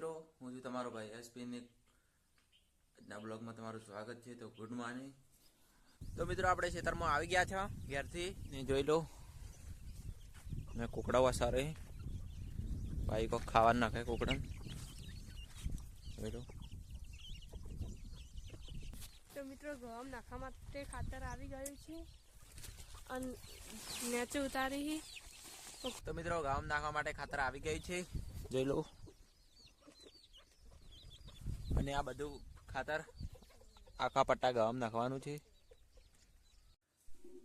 મિત્રો હું છું તમારો ભાઈ એસપીની આજના બ્લોગમાં તમારું સ્વાગત છે તો ગુડ મોર્નિંગ તો મિત્રો આપણે ખેતરમાં આવી ગયા છે ઘેરથી. ને જોઈ લો મેં કુકડા વસારે ભાઈ કોક ખાવા નાખે કુકડા. જોઈ લો. તો મિત્રો ગોમ નાખવા માટે ખાતર આવી ગયું છે. અને નેચે ઉતારી. તો મિત્રો ગામ નાખવા માટે ખાતર આવી ગઈ છે. જોઈ લો. અને આ બધું ખાતર આખા પટ્ટા ગામ નાખવાનું છે.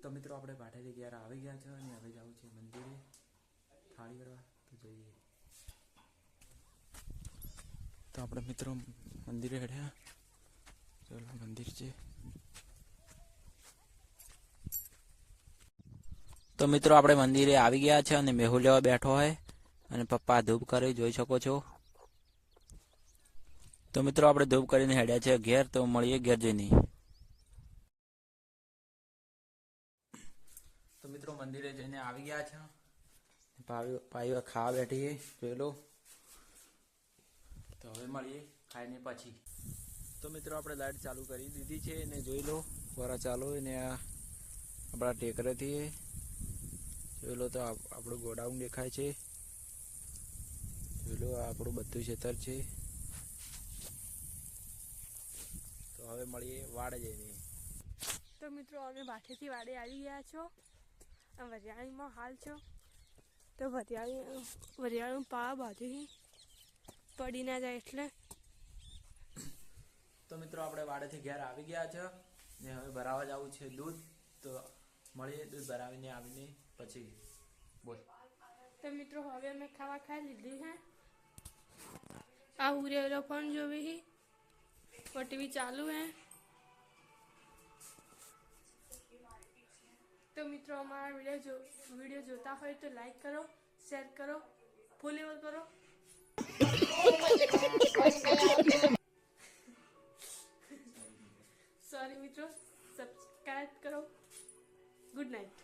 તો મિત્રો આપણે પાઠેથી ક્યારે આવી ગયા છે અને હવે જવું છે મંદિરે. થાળી કરવા તો જઈએ. તો આપણે મિત્રો મંદિરે હેડ્યા. ચલો, મંદિર છે. તો મિત્રો આપણે મંદિરે આવી ગયા છે અને મેહુલ લેવા બેઠો હોય અને પપ્પા ધૂપ કરે, જોઈ શકો છો. તો મિત્રો, આપણે ધૂપ કરીને હેડ્યા છે ઘેર, તો મળીએ ઘેર જઈને. તો મિત્રો, મંદિરે જઈને આવી ગયા છે. ભાઈ ખા ખાવા બેઠી જોઈ લો. તો હવે મળીએ ખાઈને પછી. તો મિત્રો, આપણે લાઈટ ચાલુ કરી દીધી છે એને જોઈ લો, વરા ચાલુ એને આ આપણા ટેકરેથી જોઈ લો તો આપણું ગોડાઉન દેખાય છે. જોઈ લો, આ આપણું બધું ખેતર છે તો હવે મળીએ વાડે જઈને. તો મિત્રો અમે માથેથી વાડે આવી ગયા છો. વરિયાળીમાં હાલ છો. તો વરિયાળી વરિયાળીમાં પા બાંધી પડી ના જાય એટલે. તો મિત્રો આપણે વાડેથી ઘેર આવી ગયા છે. ને હવે ભરાવા જવું છે દૂધ. તો મળીએ દૂધ ભરાવીને આવીને પછી બોલ. તો મિત્રો હવે અમે ખાવા ખાઈ લીધી હે. આ ઉરેલો પણ જોવી હી ટીવી ચાલુ હે તો મિત્રો અમારા વીડિયો જો વીડિયો જોતા હોય તો લાઈક કરો શેર કરો ફોલોવર કરો. સોરી મિત્રો સબસ્ક્રાઈબ કરો. Good night